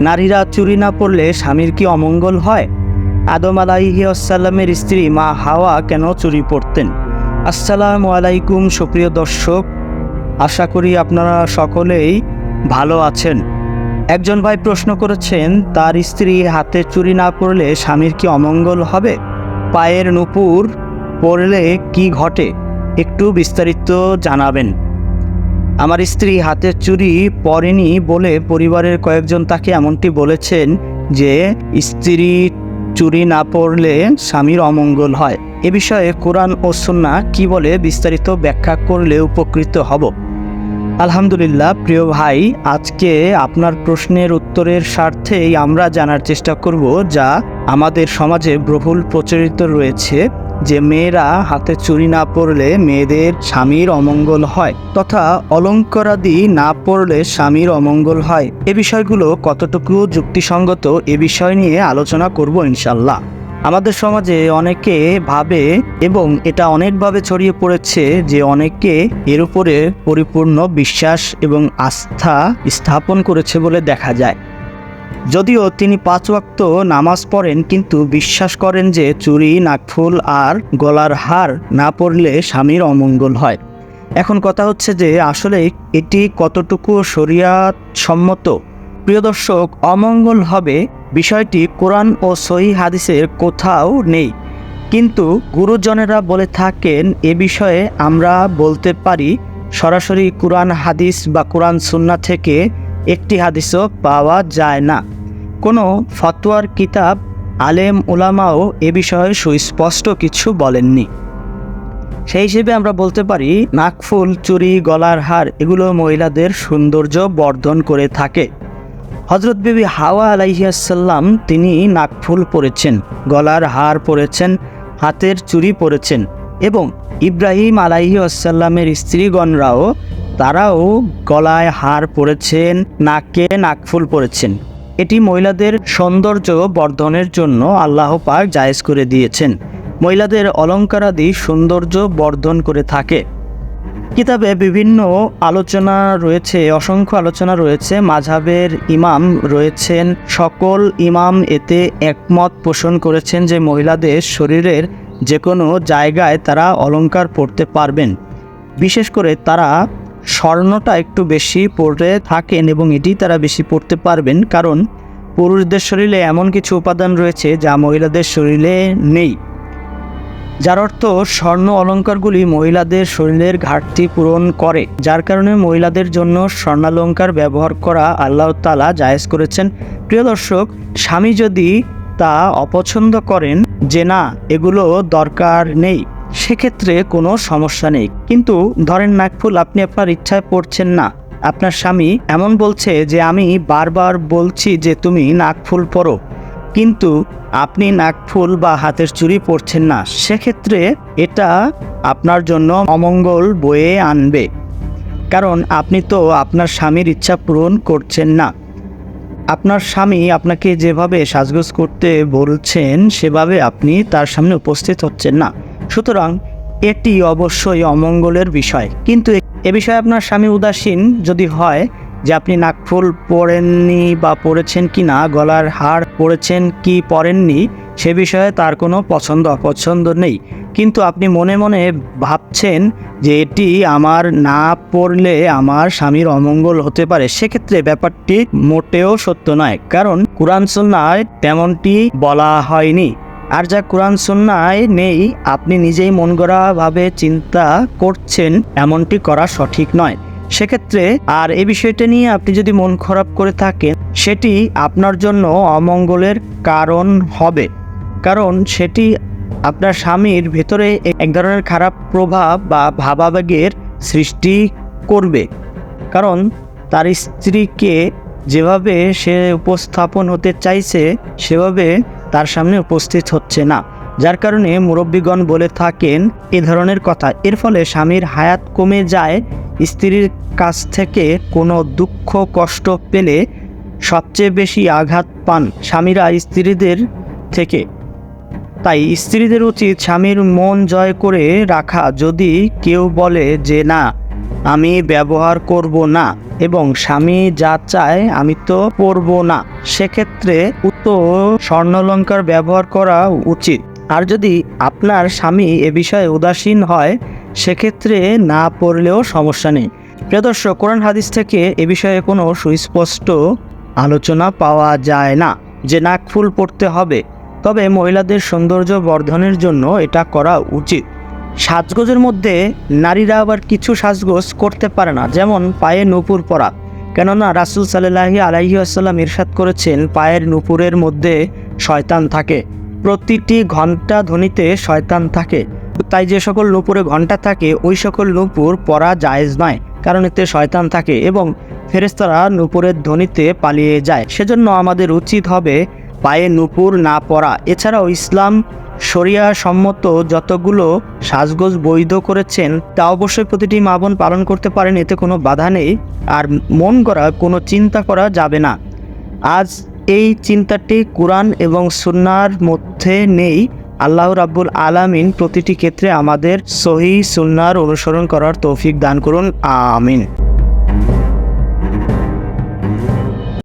নারীরা চুরি না পড়লে স্বামীর কি অমঙ্গল হয়? আদম আলাইহি আসাল্লামের স্ত্রী মা হাওয়া কেন চুরি পড়তেন? আসসালামু আলাইকুম, সুপ্রিয় দর্শক। আশা করি আপনারা সকলেই ভালো আছেন। একজন ভাই প্রশ্ন করেছেন, তার স্ত্রী হাতে চুরি না পড়লে স্বামীর কি অমঙ্গল হবে? পায়ের নুপুর পড়লে কি ঘটে? একটু বিস্তারিত জানাবেন। আমার স্ত্রী হাতের চুরি পরেনি বলে পরিবারের কয়েকজন তাকে এমনটি বলেছেন যে স্ত্রী চুরি না পড়লে স্বামীর অমঙ্গল হয়। এ বিষয়ে কোরআন ও সুন্না কি বলে বিস্তারিত ব্যাখ্যা করলে উপকৃত হব। আলহামদুলিল্লাহ, প্রিয় ভাই, আজকে আপনার প্রশ্নের উত্তরের স্বার্থেই আমরা জানার চেষ্টা করব যা আমাদের সমাজে বহুল প্রচলিত রয়েছে। যে মেয়েরা হাতে চুরি না পরলে মেয়েদের স্বামীর অমঙ্গল হয়, তথা অলঙ্কারাদি না পড়লে স্বামীর অমঙ্গল হয়। এ বিষয়গুলো কতটুকু যুক্তিসঙ্গত এ বিষয় নিয়ে আলোচনা করব ইনশাল্লাহ আমাদের সমাজে অনেকে ভাবে এবং এটা অনেকভাবে ছড়িয়ে পড়েছে যে অনেকে এর উপরে পরিপূর্ণ বিশ্বাস এবং আস্থা স্থাপন করেছে বলে দেখা যায়। যদিও তিনি পাঁচ ওয়াক্ত নামাজ পড়েন, কিন্তু বিশ্বাস করেন যে চুরি, নাকফুল আর গলার হার না পড়লে স্বামীর অমঙ্গল হয়। এখন কথা হচ্ছে যে আসলে এটি কতটুকু শরিয়াত সম্মত প্রিয় দর্শক, অমঙ্গল হবে বিষয়টি কোরআন ও সহি হাদিসের কোথাও নেই। কিন্তু গুরুজনেরা বলে থাকেন, এ বিষয়ে আমরা বলতে পারি, সরাসরি কোরআন হাদিস বা কোরআন সুন্না থেকে একটি হাদিসও পাওয়া যায় না। কোনো ফতোয়ার কিতাব আলেম ওলামাও এ বিষয়ে সুস্পষ্ট কিছু বলেননি। সেই হিসেবে আমরা বলতে পারি, নাকফুল, চুরি, গলার হার, এগুলো মহিলাদের সৌন্দর্য বর্ধন করে থাকে। হজরত বিবি হাওয়া আলাইহাসাল্লাম তিনি নাকফুল পরেছেন, গলার হার পরেছেন, হাতের চুরি পরেছেন এবং ইব্রাহিম আলাইহি আসাল্লামের স্ত্রীগণরাও তারাও গলায় হার পরেছেন, নাকে নাকফুল পরেছেন। এটি মহিলাদের সৌন্দর্য বর্ধনের জন্য আল্লাহ পাক জায়েজ করে দিয়েছেন। মহিলাদের অলঙ্কারাদি সৌন্দর্য বর্ধন করে থাকে। কিতাবে বিভিন্ন আলোচনা রয়েছে, অসংখ্য আলোচনা রয়েছে। মাঝাবের ইমাম রয়েছেন, সকল ইমাম এতে একমত পোষণ করেছেন যে মহিলাদের শরীরের যে কোনো জায়গায় তারা অলংকার পরতে পারবেন। বিশেষ করে তারা স্বর্ণটা একটু বেশি পরে থাকেন এবং এটি তারা বেশি পড়তে পারবেন, কারণ পুরুষদের শরীরে এমন কিছু উপাদান রয়েছে যা মহিলাদের শরীরে নেই। যার অর্থ স্বর্ণ অলঙ্কারগুলি মহিলাদের শরীরের ঘাটতি পূরণ করে, যার কারণে মহিলাদের জন্য স্বর্ণালঙ্কার ব্যবহার করা আল্লাহ তালা জায়েজ করেছেন। প্রিয় দর্শক, স্বামী যদি তা অপছন্দ করেন, যে না, এগুলো দরকার নেই। সেক্ষেত্রে কোনো সমস্যা নেই। কিন্তু ধরেন নাকফুল আপনি আপনার ইচ্ছায় পড়ছেন না। আপনার স্বামী এমন বলছে যে, আমি বারবার বলছি যে, তুমি নাকফুল পরো কিন্তু আপনি নাকফুল বা হাতের চুড়ি পরছেন না। সেক্ষেত্রে এটা আপনার জন্য অমঙ্গল বয়ে আনবে। কারণ আপনি তো আপনার স্বামীর ইচ্ছা পূরণ করছেন না। আপনার স্বামী আপনাকে যেভাবে সাজগোজ করতে বলছেন, সেভাবে আপনি তার সামনে উপস্থিত হচ্ছেন না। সুতরাং এটি অবশ্যই অমঙ্গলের বিষয়। কিন্তু এ বিষয়ে আপনার স্বামী উদাসীন যদি হয় যে আপনি নাকফুল পরেননি বা পরেছেন কি না, গলার হার পরেছেন কি পরেননি সে বিষয়ে তার কোনো পছন্দ অপছন্দ নেই। কিন্তু আপনি মনে মনে ভাবছেন যে এটি আমার না পড়লে আমার স্বামীর অমঙ্গল হতে পারে, সেক্ষেত্রে ব্যাপারটি মোটেও সত্য নয়। কারণ কোরআন সুন্নায় তেমনটি বলা হয়নি। আর যা কোরআন সুন্নায় নেই, আপনি নিজেই মন গড়াভাবে চিন্তা করছেন, এমনটি করা সঠিক নয়। সেক্ষেত্রে আর এই বিষয়টা নিয়ে আপনি যদি মন খারাপ করে থাকেন, সেটি আপনার জন্য অমঙ্গলের কারণ হবে। কারণ সেটি আপনার স্বামীর ভেতরে এক ধরনের খারাপ প্রভাব বা ভাবাবেগের সৃষ্টি করবে। কারণ তার স্ত্রীকে যেভাবে সে উপস্থাপন হতে চাইছে, সেভাবে তার সামনে উপস্থিত হচ্ছে না, যার কারণে মুরব্বীগণ বলে থাকেন এ ধরনের কথা। এর ফলে স্বামীর হায়াত কমে যায়, স্ত্রীর কাছ থেকে কোনো দুঃখ, কষ্ট পেলে সবচেয়ে বেশি আঘাত পান স্বামীরা স্ত্রীদের থেকে। তাই স্ত্রীদের উচিত স্বামীর মন জয় করে রাখা। যদি কেউ বলে যে, না আমি ব্যবহার করব না এবং স্বামী যা চায় আমি তো পরব না। সেক্ষেত্রে উত্তর স্বর্ণলঙ্কার ব্যবহার করা উচিত। আর যদি আপনার স্বামী এ বিষয়ে উদাসীন হয়, সেক্ষেত্রে না পড়লেও সমস্যা নেই। প্রিয় দর্শক, কোরআন হাদিস থেকে এ বিষয়ে কোনো সুস্পষ্ট আলোচনা পাওয়া যায় না যে নাক ফুল পড়তে হবে। তবে মহিলাদের সৌন্দর্য বর্ধনের জন্য এটা করা উচিত। সাজগোজের মধ্যে নারীরা আবার কিছু সাজগোজ করতে পারে না, যেমন পায়ে নুপুর পরা। কেননা রাসুল সাল্লাহি আলাইহি আসাল্লাম ইরশাদ করেছেন, পায়ের নুপুরের মধ্যে শয়তান থাকে। প্রতিটি ঘণ্টা ধ্বনিতে শয়তান থাকে। তাই যে সকল নুপুরে ঘণ্টা থাকে, ওই সকল নুপুর পরা জায়েজ নয়, কারণ এতে শয়তান থাকে এবং ফেরেস্তারা নুপুরের ধ্বনিতে পালিয়ে যায়। সেজন্য আমাদের উচিত হবে পায়ে নুপুর না পরা। এছাড়াও ইসলাম শরিয়া সম্মত যতগুলো সাজগোজ বৈধ করেছেন, তা অবশ্যই প্রতিটি মা বোন পালন করতে পারেন, এতে কোনো বাধা নেই। আর মন করা কোনো চিন্তা করা যাবে না। আজ এই চিন্তাটি কোরআন এবং সুন্নার মধ্যে নেই। আল্লাহ রাব্বুল আলামিন প্রতিটি ক্ষেত্রে আমাদের সহি সুন্নার অনুসরণ করার তৌফিক দান করুন। আমিন।